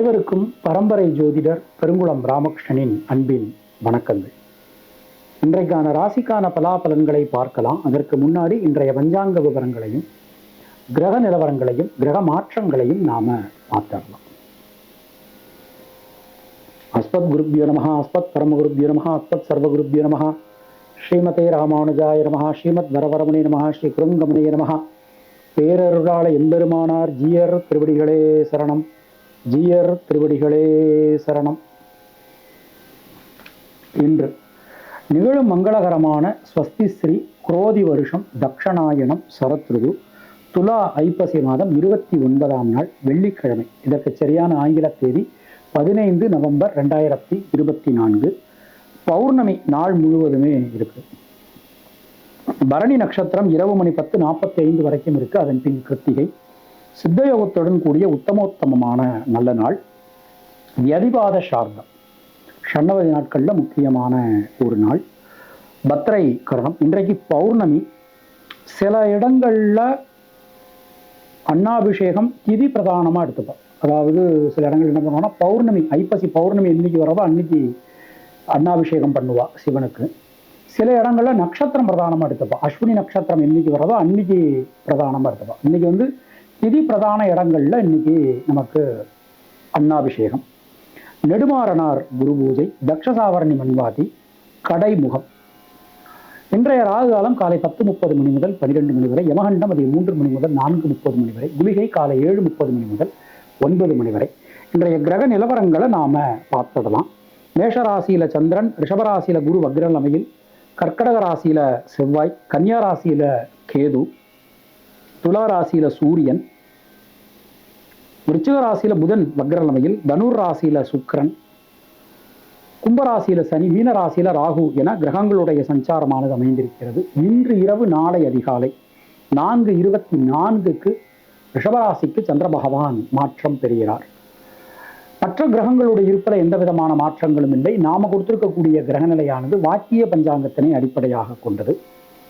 அனைவருக்கும் பரம்பரை ஜோதிடர் பெருங்குளம் ராமகிருஷ்ணனின் அன்பின் வணக்கங்கள். இன்றைக்கான ராசிக்கான பலாபலன்களை பார்க்கலாம். அதற்கு முன்னாடி இன்றைய பஞ்சாங்க விவரங்களையும் கிரக நிலவரங்களையும் கிரக மாற்றங்களையும் நாம பார்த்துடலாம். அஸ்மத் குருப்யோ நம அஸ்மத் பரமகுருப்யோ நம அஸ்மத் சர்வகுருப்யோ நம ஸ்ரீமதே ராமானுஜாய நம ஸ்ரீமத் வரவரமணி நம ஸ்ரீ குருங்கமணிய நம பேரருளாள எம்பெருமானார் ஜீயர் திருவடிகளே சரணம். ஜீயர் திருவடிகளே சரணம். இன்று நிகழும் மங்களகரமான ஸ்வஸ்தி ஸ்ரீ குரோதி வருஷம் தக்ஷணாயனம் சரத்ருது துலா ஐப்பசி மாதம் இருபத்தி ஒன்பதாம் நாள் வெள்ளிக்கிழமை. இதற்கு சரியான ஆங்கில தேதி பதினைந்து நவம்பர் ரெண்டாயிரத்தி இருபத்தி நான்கு. பௌர்ணமி நாள் முழுவதுமே இருக்கு. பரணி நட்சத்திரம் இரவு மணி பத்து நாற்பத்தி ஐந்து வரைக்கும் இருக்கு. அதன் பின் கிருத்திகை. சித்தயோகத்துடன் கூடிய உத்தமோத்தமமான நல்ல நாள் வியதிபாத சார்தம் ஷண்ணவதி நாட்களில் முக்கியமான ஒரு நாள். பத்ரை கரணம் இன்றைக்கு பௌர்ணமி. சில இடங்களில் அண்ணாபிஷேகம் திதி பிரதானமாக எடுத்துப்போம். அதாவது சில இடங்கள் என்ன பண்ணுவோம்னா பௌர்ணமி ஐப்பசி பௌர்ணமி என்னைக்கு வரவோ அன்னைக்கு அன்னாபிஷேகம் பண்ணுவா சிவனுக்கு. சில இடங்கள்ல நட்சத்திரம் பிரதானமாக எடுத்துப்போம். அஸ்வினி நட்சத்திரம் என்னைக்கு வரதோ அன்னைக்கு பிரதானமாக எடுத்துப்போம். இன்னைக்கு வந்து திதி பிரதான இடங்கள்ல இன்னைக்கு நமக்கு அன்னாபிஷேகம். நெடுமாறனார் குரு பூஜை தக்ஷசாவரணி மண்வாதி கடைமுகம். இன்றைய ராகு காலம் காலை பத்து முப்பது மணி முதல் பனிரெண்டு மணி வரை யமகண்டம் அது மூன்று மணி முதல் நான்கு முப்பது மணி வரை குளிகை காலை ஏழு முப்பது மணி முதல் ஒன்பது மணி வரை. இன்றைய கிரக நிலவரங்களை நாம பார்த்துடலாம் மேஷராசியில சந்திரன் ரிஷபராசியில குரு வக்ரநிலைமையில் கர்க்கடக ராசியில செவ்வாய் கன்னியா ராசியில கேது துலா ராசியில சூரியன் விருச்சிக ராசியில புதன் வக்ரநிலைமையில் தனுர் ராசியில சுக்கிரன் கும்பராசியில சனி மீன ராசியில ராகு என கிரகங்களுடைய சஞ்சாரமானது அமைந்திருக்கிறது. இன்று இரவு நாளை அதிகாலை நான்கு இருபத்தி நான்குக்கு ரிஷபராசிக்கு சந்திர பகவான் மாற்றம் பெறுகிறார். மற்ற கிரகங்களுடைய இருப்பில் எந்த விதமான மாற்றங்களும் இல்லை. நாம கொடுத்திருக்கக்கூடிய கிரகநிலையானது வாக்கிய பஞ்சாங்கத்தினை அடிப்படையாக கொண்டது.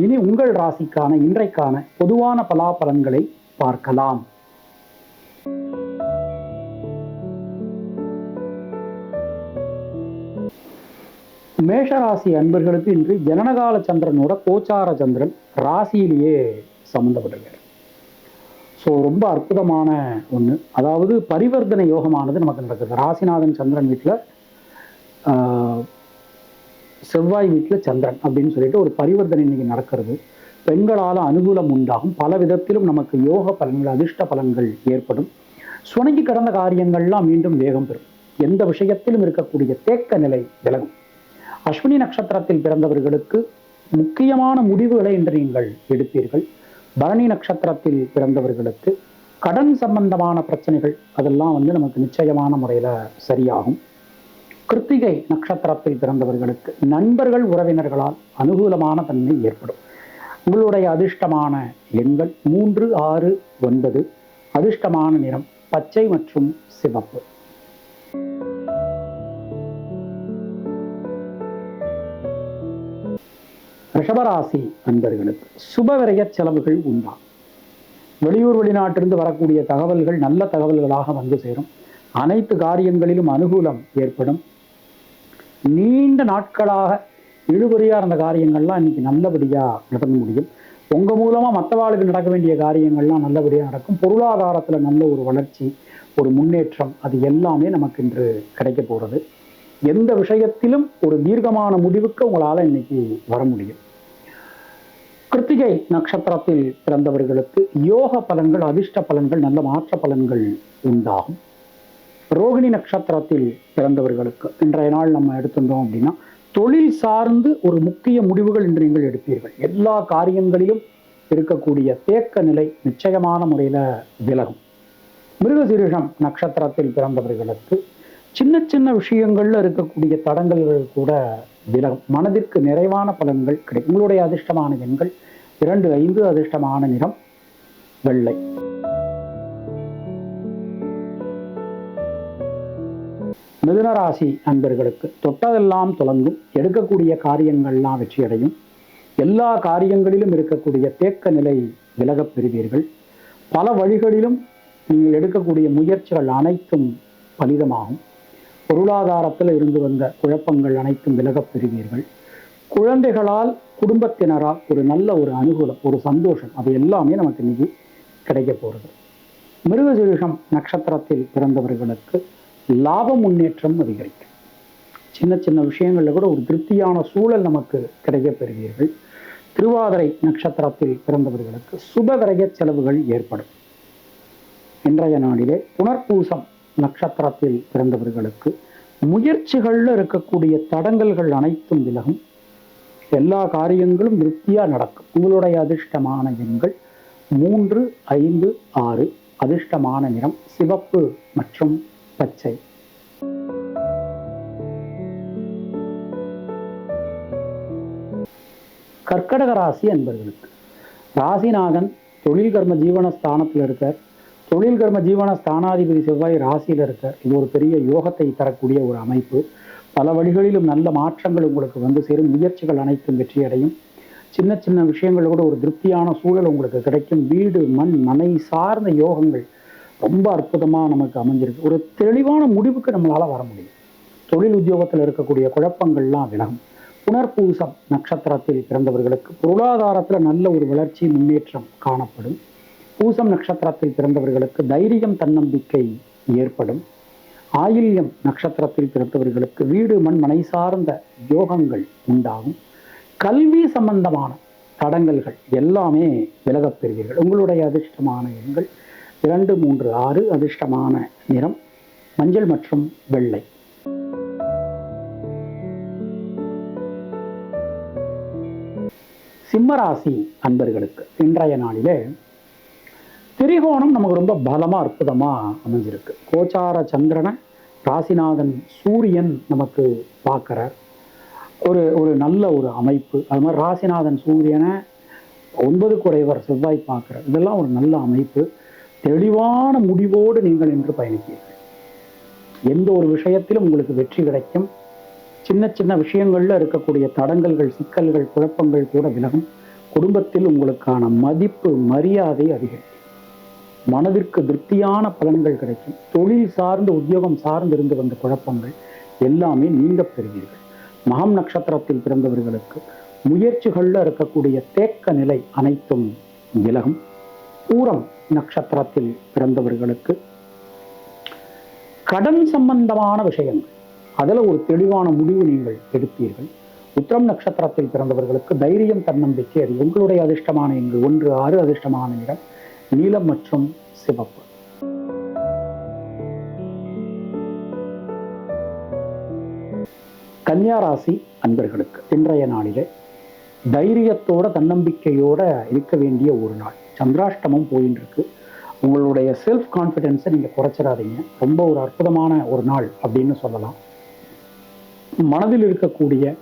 இனி உங்கள் ராசிக்கான இன்றைக்கான பொதுவான பலாபலன்களை பார்க்கலாம். மேஷராசி அன்பர்களுக்கு இன்று ஜனனகால சந்திரனோட கோச்சார சந்திரன் ராசியிலேயே சம்பந்தப்பட்டிருக்காரு. ஸோ ரொம்ப அற்புதமான ஒன்று அதாவது பரிவர்த்தனை யோகமானது நமக்கு நடக்குது. ராசிநாதன் சந்திரன் வீட்டில் செவ்வாய் வீட்டில் சந்திரன் அப்படின்னு சொல்லிட்டு ஒரு பரிவர்த்தனை இன்னைக்கு நடக்கிறது. பெண்களால் அனுகூலம் உண்டாகும். பல விதத்திலும் நமக்கு யோக பலன்கள் அதிர்ஷ்ட பலன்கள் ஏற்படும். சுணங்கி கடந்த காரியங்கள்லாம் மீண்டும் வேகம் பெறும். எந்த விஷயத்திலும் இருக்கக்கூடிய தேக்க நிலை விலகும். அஸ்வினி நட்சத்திரத்தில் பிறந்தவர்களுக்கு முக்கியமான முடிவுகளை இன்று நீங்கள் எடுப்பீர்கள். பரணி நட்சத்திரத்தில் பிறந்தவர்களுக்கு கடன் சம்பந்தமான பிரச்சனைகள் அதெல்லாம் வந்து நமக்கு நிச்சயமான முறையில் சரியாகும். கிருத்திகை நட்சத்திரத்தில் பிறந்தவர்களுக்கு நண்பர்கள் உறவினர்களால் அனுகூலமான தன்மை ஏற்படும். உங்களுடைய அதிர்ஷ்டமான எண்கள் மூன்று ஆறு ஒன்பது. அதிர்ஷ்டமான நிறம் பச்சை மற்றும் சிவப்பு. ரிஷபராசி நண்பர்களுக்கு சுபவிரய செலவுகள் உண்டா? வெளியூர் வெளிநாட்டிலிருந்து வரக்கூடிய தகவல்கள் நல்ல தகவல்களாக வந்து சேரும். அனைத்து காரியங்களிலும் அனுகூலம் ஏற்படும். நீண்ட நாட்களாக இழுபறியாக இருந்த காரியங்கள்லாம் இன்னைக்கு நல்லபடியா நடக்க முடியும். உங்க மூலமா மற்றவாளுக்கு நடக்க வேண்டிய காரியங்கள்லாம் நல்லபடியா நடக்கும். பொருளாதாரத்துல நல்ல ஒரு வளர்ச்சி ஒரு முன்னேற்றம் அது எல்லாமே நமக்கு இன்று கிடைக்க போறது. எந்த விஷயத்திலும் ஒரு தீர்க்கமான முடிவுக்கு உங்களால இன்னைக்கு வர முடியும். கிருத்திகை நட்சத்திரத்தில் பிறந்தவர்களுக்கு யோக பலன்கள் அதிர்ஷ்ட பலன்கள் நல்ல மாற்ற பலன்கள் உண்டாகும். ரோகிணி நட்சத்திரத்தில் பிறந்தவர்களுக்கு இன்றைய நாள் நம்ம எடுத்திருந்தோம் அப்படின்னா தொழில் சார்ந்து ஒரு முக்கிய முடிவுகள் இன்று நீங்கள் எடுப்பீர்கள். எல்லா காரியங்களிலும் இருக்கக்கூடிய தேக்க நிலை நிச்சயமான முறையில் விலகும். மிருகசீரிஷம் நட்சத்திரத்தில் பிறந்தவர்களுக்கு சின்ன சின்ன விஷயங்கள்ல இருக்கக்கூடிய தடங்கல்கள் கூட விலகும். மனதிற்கு நிறைவான பலன்கள் கிடைக்கும். உங்களுடைய அதிர்ஷ்டமான எண்கள் இரண்டு ஐந்து அதிர்ஷ்டமான நிறம் வெள்ளை. மிதுனராசி அன்பர்களுக்கு தொட்டதெல்லாம் தொடங்கும் எடுக்கக்கூடிய காரியங்கள்லாம் வெற்றியடையும். எல்லா காரியங்களிலும் இருக்கக்கூடிய தேக்க நிலை விலகப் பெறுவீர்கள். பல வழிகளிலும் நீங்கள் எடுக்கக்கூடிய முயற்சிகள் அனைத்தும் பலிதமாகும். பொருளாதாரத்தில் இருந்து வந்த குழப்பங்கள் அனைத்தும் விலகப் பெறுவீர்கள். குழந்தைகளால் குடும்பத்தினரால் ஒரு நல்ல ஒரு அனுகூலம் ஒரு சந்தோஷம் அது எல்லாமே நமக்கு இன்னைக்கு கிடைக்க போகிறது. மிருகசீரிஷம் நட்சத்திரத்தில் பிறந்தவர்களுக்கு லாப முன்னேற்றம் அதிகரிக்கும். சின்ன சின்ன விஷயங்களில் கூட ஒரு திருப்தியான சூழல் நமக்கு கிடைக்கப்பெறுவீர்கள். திருவாதிரை நட்சத்திரத்தில் பிறந்தவர்களுக்கு சுபகிரக செலவுகள் ஏற்படும். இன்றைய நாளிலே புனர்பூசம் நட்சத்திரத்தில் பிறந்தவர்களுக்கு முயற்சிகள்ல இருக்கக்கூடிய தடங்கல்கள் அனைத்தும் விலகும். எல்லா காரியங்களும் திருப்தியா நடக்கும். உங்களுடைய அதிர்ஷ்டமான எண்கள் மூன்று ஐந்து ஆறு அதிர்ஷ்டமான நிறம் சிவப்பு மற்றும் பச்சை. கர்க்கடக ராசி அன்பர்களுக்கு. ராசிநாதன் தொழில் கர்ம ஜீவன ஸ்தானத்தில் இருக்கார். தொழில் கர்ம ஜீவன ஸ்தானாதிபதி செவ்வாய் ராசியில் இருக்கார். இது ஒரு பெரிய யோகத்தை தரக்கூடிய ஒரு அமைப்பு. பல வழிகளிலும் நல்ல மாற்றங்கள் உங்களுக்கு வந்து சேரும். முயற்சிகள் அனைத்தும் வெற்றியடையும். சின்ன சின்ன விஷயங்கள் கூட ஒரு திருப்தியான சூழல் உங்களுக்கு கிடைக்கும். வீடு மண் மனை சார்ந்த யோகங்கள் ரொம்ப அற்புதமாக நமக்கு அமைஞ்சிருக்கு. ஒரு தெளிவான முடிவுக்கு நம்மளால வர முடியும். தொழில் உத்தியோகத்தில் இருக்கக்கூடிய குழப்பங்கள்லாம் விலகும். புனர்பூசம் நட்சத்திரத்தில் பிறந்தவர்களுக்கு பொருளாதாரத்தில் நல்ல ஒரு வளர்ச்சி முன்னேற்றம் காணப்படும். பூசம் நட்சத்திரத்தில் பிறந்தவர்களுக்கு தைரியம் தன்னம்பிக்கை ஏற்படும். ஆயில்யம் நட்சத்திரத்தில் பிறந்தவர்களுக்கு வீடு மண் மனை சார்ந்த யோகங்கள் உண்டாகும். கல்வி சம்பந்தமான தடங்கல்கள் எல்லாமே விலகப் பெறுவீர்கள். உங்களுடைய அதிர்ஷ்டமான எண்கள் இரண்டு மூன்று ஆறு அதிர்ஷ்டமான நிறம் மஞ்சள் மற்றும் வெள்ளை. சிம்மராசி அன்பர்களுக்கு இன்றைய நாளிலே திரிகோணம் நமக்கு ரொம்ப பலமா அற்புதமா அமைஞ்சிருக்கு. கோச்சார சந்திரனை ராசிநாதன் சூரியன் நமக்கு பார்க்கிறார். ஒரு ஒரு நல்ல ஒரு அமைப்பு. அது மாதிரி ராசிநாதன் சூரியனை ஒன்பது குறைவர் செவ்வாய் பார்க்கிறார். இதெல்லாம் ஒரு நல்ல அமைப்பு. தெளிவான முடிவோடு நீங்கள் இன்று பயணிப்பீர்கள். எந்த ஒரு விஷயத்திலும் உங்களுக்கு வெற்றி கிடைக்கும். சின்ன சின்ன விஷயங்கள்ல இருக்கக்கூடிய தடங்கல்கள் சிக்கல்கள் குழப்பங்கள் கூட விலகும். குடும்பத்தில் உங்களுக்கான மதிப்பு மரியாதை அதிகரிக்கும். மனதிற்கு திருப்தியான பலன்கள் கிடைக்கும். தொழில் சார்ந்து உத்தியோகம் சார்ந்து இருந்து வந்த குழப்பங்கள் எல்லாமே நீங்க பெறுவீர்கள். மகம் நட்சத்திரத்தில் பிறந்தவர்களுக்கு முயற்சிகளில் இருக்கக்கூடிய தேக்க நிலை அனைத்தும் விலகும். பூரம். நட்சத்திரத்தில் பிறந்தவர்களுக்கு கடன் சம்பந்தமான விஷயங்கள். அதுல ஒரு தெளிவான முடிவு நீங்கள் எடுப்பீர்கள். உத்திரம் நட்சத்திரத்தில் பிறந்தவர்களுக்கு தைரியம் தன்னம்பிக்கை அது உங்களுடைய அதிர்ஷ்டமான எண்கள் ஒன்று ஆறு அதிர்ஷ்டமான நிறம் நீலம் மற்றும் சிவப்பு. கன்னியாராசி அன்பர்களுக்கு இன்றைய நாளிலே தைரியத்தோட தன்னம்பிக்கையோட இருக்க வேண்டிய ஒரு நாள். சந்திராஷ்டமம் போயின்னு இருக்கு உங்களுடைய செல்ஃப் கான்ஃபிடென்ஸை நீங்கள் குறைச்சிடாதீங்க. ரொம்ப ஒரு அற்புதமான ஒரு நாள் அப்படின்னு சொல்லலாம். மனதில் இருக்கக்கூடிய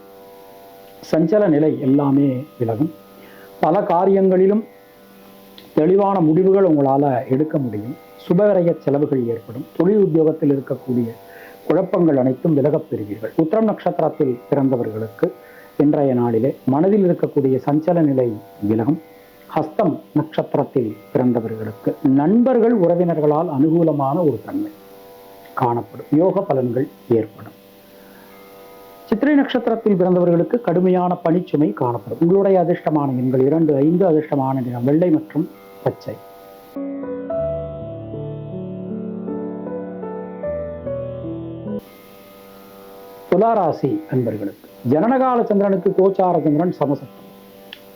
சஞ்சல நிலை எல்லாமே விலகும். பல காரியங்களிலும் தெளிவான முடிவுகள் உங்களால் எடுக்க முடியும். சுபகரைய செலவுகள் ஏற்படும். தொழில் உத்தியோகத்தில் இருக்கக்கூடிய குழப்பங்கள் அனைத்தும் விலகப் பெறுவீர்கள். உத்திரம் நட்சத்திரத்தில் பிறந்தவர்களுக்கு இன்றைய நாளிலே மனதில் இருக்கக்கூடிய சஞ்சல நிலை விலகும். ஹஸ்தம் நட்சத்திரத்தில் பிறந்தவர்களுக்கு நண்பர்கள் உறவினர்களால் அனுகூலமான ஒரு தன்மை காணப்படும். யோக பலன்கள் ஏற்படும். சித்திரை நட்சத்திரத்தில் பிறந்தவர்களுக்கு கடுமையான பணிச்சுமை காணப்படும். உங்களுடைய அதிர்ஷ்டமான எண்கள் இரண்டு ஐந்து அதிர்ஷ்டமான நிறம் வெள்ளை மற்றும் பச்சை. துளாராசி அன்பர்களுக்கு ஜனனகால சந்திரனுக்கு கோச்சார சந்திரன் சமசப்தம்.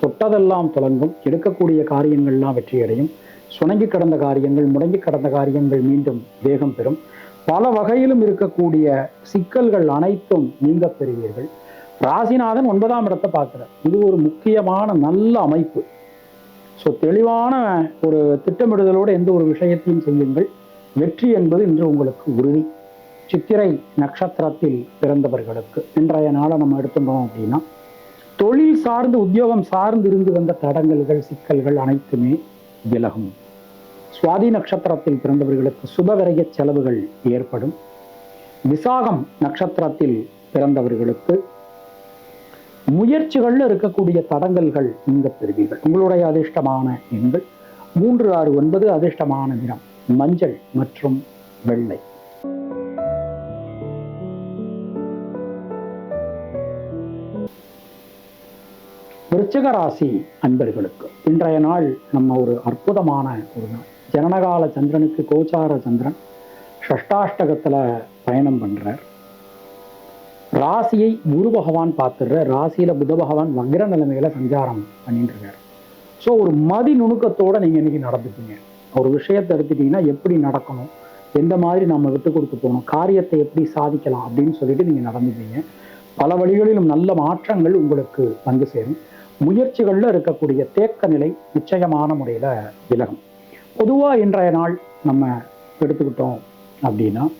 தொட்டதெல்லாம் தொடங்கும் எடுக்கக்கூடிய காரியங்கள்லாம் வெற்றியடையும். சுணங்கி கடந்த காரியங்கள் முடங்கி கடந்த காரியங்கள் மீண்டும் வேகம் பெறும். பல வகையிலும் இருக்கக்கூடிய சிக்கல்கள் அனைத்தும் நீங்க பெறுவீர்கள். ராசிநாதன் ஒன்பதாம் இடத்தை பார்க்கிறார். இது ஒரு முக்கியமான நல்ல அமைப்பு. ஸோ தெளிவான ஒரு திட்டமிடுதலோடு எந்த ஒரு விஷயத்தையும் செய்யுங்கள். வெற்றி என்பது இன்று உங்களுக்கு உறுதி. சித்திரை நட்சத்திரத்தில் பிறந்தவர்களுக்கு. இன்றைய நாளை நம்ம எடுத்துட்டோம் அப்படின்னா தொழில் சார்ந்து உத்தியோகம் சார்ந்து இருந்து வந்த தடங்கல்கள் சிக்கல்கள் அனைத்துமே விலகும். சுவாதி நட்சத்திரத்தில் பிறந்தவர்களுக்கு சுபவிரய செலவுகள் ஏற்படும். விசாகம் நட்சத்திரத்தில் பிறந்தவர்களுக்கு முயற்சிகள்ல இருக்கக்கூடிய தடங்கல்கள் நீங்க பெறுவீர்கள். உங்களுடைய அதிர்ஷ்டமான எண்கள் மூன்று ஆறு ஒன்பது அதிர்ஷ்டமான நிறம் மஞ்சள் மற்றும் வெள்ளை. விருச்சிக ராசி அன்பர்களுக்கு இன்றைய நாள் நம்ம ஒரு அற்புதமான ஒரு நாள். ஜனனகால சந்திரனுக்கு கோச்சார சந்திரன் ஷஷ்டாஷ்டகத்தில் பயணம் பண்ணுறார் ராசியை குரு பகவான் பார்த்துடுற ராசியில புத பகவான் வக்ர நிலைமையில சஞ்சாரம் பண்ணிட்டு இருக்காரு ஸோ ஒரு மதி நுணுக்கத்தோட நீங்க இன்னைக்கு நடந்துப்பீங்க. ஒரு விஷயத்தை எடுத்துட்டீங்கன்னா எப்படி நடக்கணும்? எந்த மாதிரி நம்ம விட்டு கொடுத்து போகணும்? காரியத்தை எப்படி சாதிக்கலாம் அப்படின்னு சொல்லிட்டு நீங்க நடந்துப்பீங்க. பல வழிகளிலும் நல்ல மாற்றங்கள் உங்களுக்கு வந்து சேரும். முயற்சிகள்ல இருக்கக்கூடிய தேக்க நிலை நிச்சயமான முறையில விலகும். பொதுவா இன்றைய நாள் நம்ம எடுத்துக்கிட்டோம் அப்படின்னா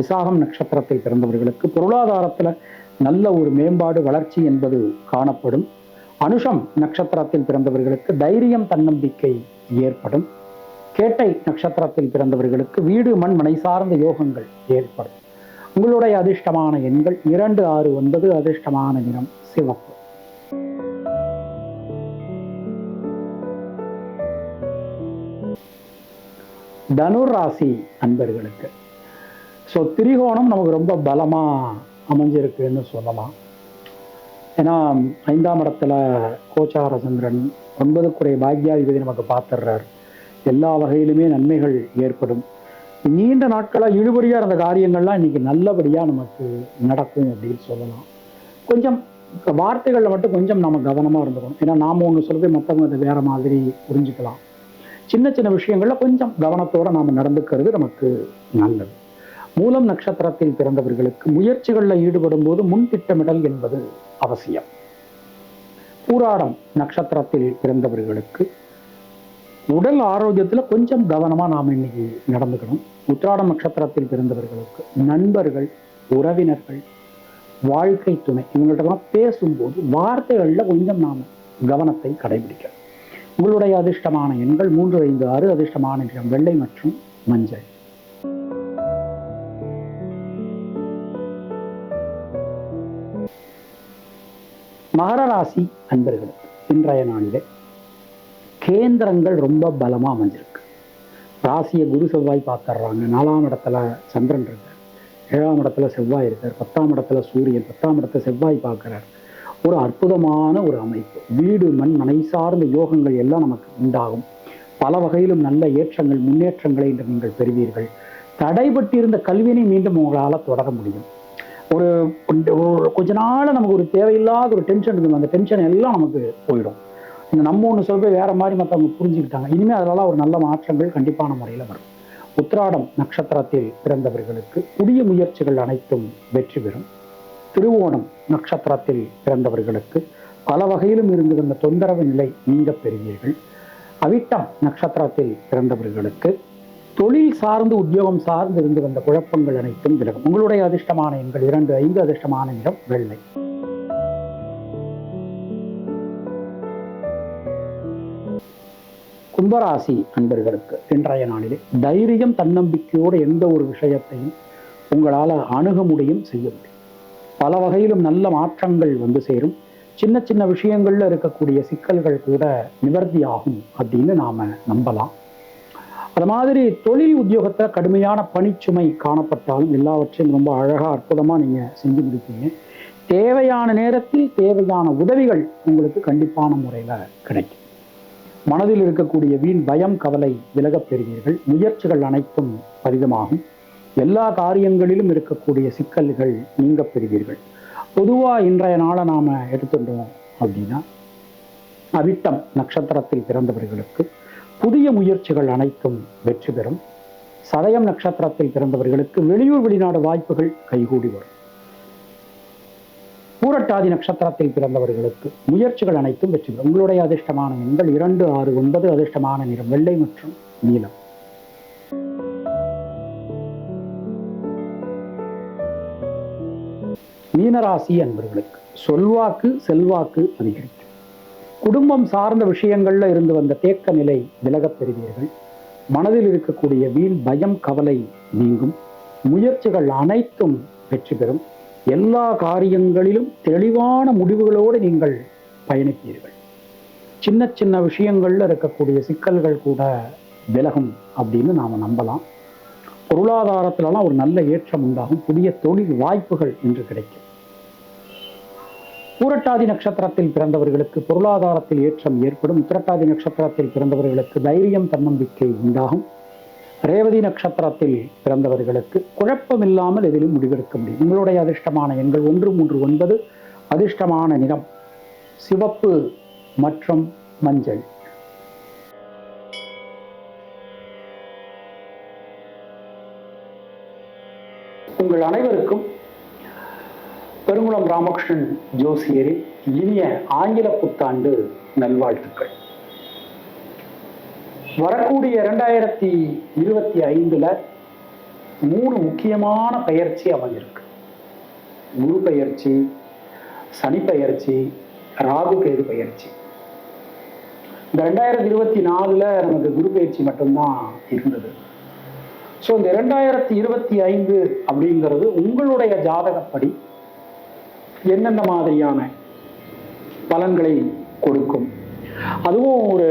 விசாகம் நட்சத்திரத்தை பிறந்தவர்களுக்கு பொருளாதாரத்துல நல்ல ஒரு மேம்பாடு வளர்ச்சி என்பது காணப்படும். அனுஷம் நட்சத்திரத்தில் பிறந்தவர்களுக்கு தைரியம் தன்னம்பிக்கை ஏற்படும். கேட்டை நட்சத்திரத்தில் பிறந்தவர்களுக்கு வீடு மண் மனை சார்ந்த யோகங்கள் ஏற்படும். உங்களுடைய அதிர்ஷ்டமான எண்கள் இரண்டு ஆறு ஒன்பது அதிர்ஷ்டமான நிறம் சிவப்பு. தனுர் ராசி அன்பர்களுக்கு. ஸோ திரிகோணம் நமக்கு ரொம்ப பலமாக அமைஞ்சிருக்குன்னு சொல்லலாம். ஏன்னா ஐந்தாம் இடத்துல கோச்சார சந்திரன் ஒன்பதுக்குறை பாக்யாதிபதி நமக்கு பார்த்துடுறார். எல்லா வகையிலுமே நன்மைகள் ஏற்படும். நீண்ட நாட்களாக இழுபறியாக இருந்த காரியங்கள்லாம் இன்றைக்கி நல்லபடியாக நமக்கு நடக்கும் அப்படின்னு சொல்லலாம். கொஞ்சம் வார்த்தைகளில் மட்டும் கொஞ்சம் நம்ம கவனமாக இருந்துக்கணும். ஏன்னா நாம் ஒன்று சொல்கிறது மற்றவங்க அதை வேறு மாதிரி புரிஞ்சுக்கலாம். சின்ன சின்ன விஷயங்கள்ல கொஞ்சம் கவனத்தோட நாம் நடந்துக்கிறது நமக்கு நல்லது. மூலம் நட்சத்திரத்தில் பிறந்தவர்களுக்கு முயற்சிகளில் ஈடுபடும் போது முன் திட்டமிடல் என்பது அவசியம். பூராடம் நட்சத்திரத்தில் பிறந்தவர்களுக்கு உடல் ஆரோக்கியத்துல கொஞ்சம் கவனமா நாம இன்னைக்கு நடந்துக்கணும். உத்ராடம் நட்சத்திரத்தில் பிறந்தவர்களுக்கு நண்பர்கள் உறவினர்கள் வாழ்க்கை துணை இவங்கள்ட்ட பேசும்போது வார்த்தைகளில் கொஞ்சம் நாம கவனத்தை கடைபிடிக்கணும். உங்களுடைய அதிர்ஷ்டமான எண்கள் மூன்று ஐந்து ஆறு அதிர்ஷ்டமான நிறம் வெள்ளை மற்றும் மஞ்சள். மகர ராசி அன்பர்களுக்கு இன்றைய நாளிலே கேந்திரங்கள் ரொம்ப பலமா அமைஞ்சிருக்கு. ராசியை குரு செவ்வாய் பார்த்துடுறாங்க நாலாம் இடத்துல சந்திரன் இருக்கார். ஏழாம் இடத்துல செவ்வாய் இருக்கார். பத்தாம் இடத்துல சூரியன் பத்தாம் இடத்துல செவ்வாய் பார்க்குறாரு. ஒரு அற்புதமான ஒரு அமைப்பு. வீடு மண் மனை சார்ந்த யோகங்கள் எல்லாம் நமக்கு உண்டாகும். பல வகையிலும் நல்ல ஏற்றங்கள் முன்னேற்றங்களை இன்று நீங்கள் பெறுவீர்கள். தடைபட்டிருந்த கல்வியினை மீண்டும் உங்களால் தொடர முடியும். ஒரு கொஞ்ச நாள் நமக்கு ஒரு தேவையில்லாத ஒரு டென்ஷன் இருக்கும் அந்த டென்ஷன் எல்லாம் நமக்கு போயிடும். இந்த நம்ம ஒன்று சொல்றது வேற மாதிரி மற்றவங்க புரிஞ்சுக்கிட்டாங்க. இனிமேல் அதனால ஒரு நல்ல மாற்றங்கள் கண்டிப்பான முறையில் வரும். உத்ராடம் நட்சத்திரத்தில் பிறந்தவர்களுக்கு புதிய முயற்சிகள் அனைத்தும் வெற்றி பெறும். திருவோணம் நட்சத்திரத்தில் பிறந்தவர்களுக்கு பல வகையிலும் இருந்து வந்த தொந்தரவு நிலை நீங்க பெறுவீர்கள். அவிட்டம் நட்சத்திரத்தில் பிறந்தவர்களுக்கு தொழில் சார்ந்து உத்தியோகம் சார்ந்து இருந்து வந்த குழப்பங்கள் அனைத்தும் விலகும். உங்களுடைய அதிர்ஷ்டமான எண்கள் இரண்டு ஐந்து அதிர்ஷ்டமான நிறம் வெள்ளை. கும்பராசி அன்பர்களுக்கு இன்றைய நாளிலே தைரியம் தன்னம்பிக்கையோடு எந்த ஒரு விஷயத்தையும் உங்களால் அணுக முடியும் செய்ய முடியும். பல வகையிலும் நல்ல மாற்றங்கள் வந்து சேரும். சின்ன சின்ன விஷயங்கள்ல இருக்கக்கூடிய சிக்கல்கள் கூட நிவர்த்தி ஆகும் அப்படின்னு நாம நம்பலாம். அது மாதிரி தொழில் உத்தியோகத்தை கடுமையான பணிச்சுமை காணப்பட்டாலும் எல்லாவற்றையும் ரொம்ப அழகா அற்புதமா நீங்க செஞ்சு முடிப்பீங்க. தேவையான நேரத்தில் தேவையான உதவிகள் உங்களுக்கு கண்டிப்பான முறையில கிடைக்கும். மனதில் இருக்கக்கூடிய வீண் பயம் கவலை விலகப் பெறுவீர்கள். முயற்சிகள் அனைத்தும் பரிதமாகும் எல்லா காரியங்களிலும் இருக்கக்கூடிய சிக்கல்கள் நீங்க பெறுவீர்கள். பொதுவா இன்றைய நாளை நாம எடுத்துட்டோம் அப்படின்னா அவிட்டம் நட்சத்திரத்தில் பிறந்தவர்களுக்கு புதிய முயற்சிகள் அனைத்தும் வெற்றி பெறும். சதயம் நட்சத்திரத்தில் பிறந்தவர்களுக்கு வெளியூர் வெளிநாடு வாய்ப்புகள் கைகூடி வரும். பூரட்டாதி நட்சத்திரத்தில் பிறந்தவர்களுக்கு முயற்சிகள் அனைத்தும் வெற்றி பெறும். உங்களுடைய அதிர்ஷ்டமான எண்கள் இரண்டு ஆறு ஒன்பது அதிர்ஷ்டமான நிறம் வெள்ளை மற்றும் நீலம். மீனராசி அன்பர்களுக்கு சொல்வாக்கு செல்வாக்கு அதிகரிக்கும். குடும்பம் சார்ந்த விஷயங்கள்ல இருந்து வந்த தேக்க நிலை விலகப் பெறுவீர்கள். மனதில் இருக்கக்கூடிய வீண் பயம் கவலை நீங்கும். முயற்சிகள் அனைத்தும் வெற்றி பெறும். எல்லா காரியங்களிலும் தெளிவான முடிவுகளோடு நீங்கள் பயணிப்பீர்கள். சின்ன சின்ன விஷயங்கள்ல இருக்கக்கூடிய சிக்கல்கள் கூட விலகும் அப்படின்னு நாம நம்பலாம். பொருளாதாரத்திலலாம் ஒரு நல்ல ஏற்றம் உண்டாகும். புதிய தொழில் வாய்ப்புகள் இன்று கிடைக்கும். பூரட்டாதி நட்சத்திரத்தில் பிறந்தவர்களுக்கு பொருளாதாரத்தில் ஏற்றம் ஏற்படும். உத்திரட்டாதி நட்சத்திரத்தில் பிறந்தவர்களுக்கு தைரியம் தன்னம்பிக்கை உண்டாகும். ரேவதி நட்சத்திரத்தில் பிறந்தவர்களுக்கு குழப்பமில்லாமல் எதிலும் முடிவெடுக்க முடியும். உங்களுடைய அதிர்ஷ்டமான எண்கள் ஒன்று மூன்று ஒன்பது. அதிர்ஷ்டமான நிறம் சிவப்பு மற்றும் மஞ்சள். உங்கள் அனைவருக்கும் பெருங்குளம் ராமகிருஷ்ணன் ஜோசியரின் இனிய ஆங்கில புத்தாண்டு நல்வாழ்த்துக்கள். வரக்கூடிய இரண்டாயிரத்தி இருபத்தி ஐந்துல மூணு முக்கியமான பயிற்சி அமைஞ்சிருக்கு. குரு பயிற்சி சனி பயிற்சி ராகு கேது பயிற்சி. இந்த ரெண்டாயிரத்தி இருபத்தி நாலுல நமக்கு குரு பயிற்சி மட்டும்தான் இருந்தது. ஸோ இந்த இரண்டாயிரத்தி இருபத்தி ஐந்து அப்படிங்கிறது உங்களுடைய ஜாதகப்படி எந்தெந்த மாதிரியான பலன்களை கொடுக்கும்? அதுவும் ஒரு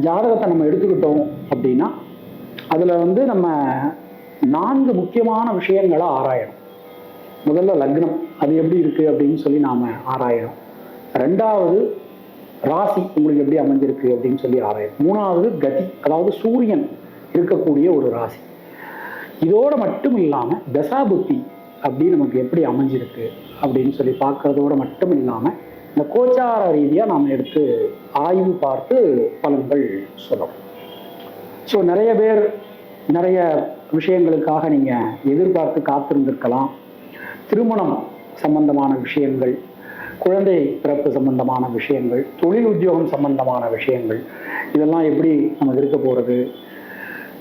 ஜாதகத்தை நம்ம எடுத்துக்கிட்டோம் அப்படின்னா அதில் வந்து நம்ம நான்கு முக்கியமான விஷயங்களை ஆராயணும். முதல்ல லக்னம் அது எப்படி இருக்குது அப்படின்னு சொல்லி நாம் ஆராயணும். ரெண்டாவது ராசி உங்களுக்கு எப்படி அமைஞ்சிருக்கு அப்படின்னு சொல்லி ஆராயணும். மூணாவது கதி அதாவது சூரியன் இருக்கக்கூடிய ஒரு ராசி. இதோட மட்டும் இல்லாமல் தசாபுத்தி அப்படி நமக்கு எப்படி அமைஞ்சிருக்கு அப்படின்னு சொல்லி பார்க்கறதோட மட்டும் இல்லாமல் இந்த கோச்சார ரீதியாக நாம் எடுத்து ஆய்வு பார்த்து பலன்கள் சொல்லணும். ஸோ நிறைய பேர் நிறைய விஷயங்களுக்காக நீங்கள் எதிர்பார்த்து காத்திருந்திருக்கலாம். திருமணம் சம்பந்தமான விஷயங்கள் குழந்தை பிறப்பு சம்பந்தமான விஷயங்கள் தொழில் உத்தியோகம் சம்பந்தமான விஷயங்கள் இதெல்லாம் எப்படி நமக்கு இருக்க போகிறது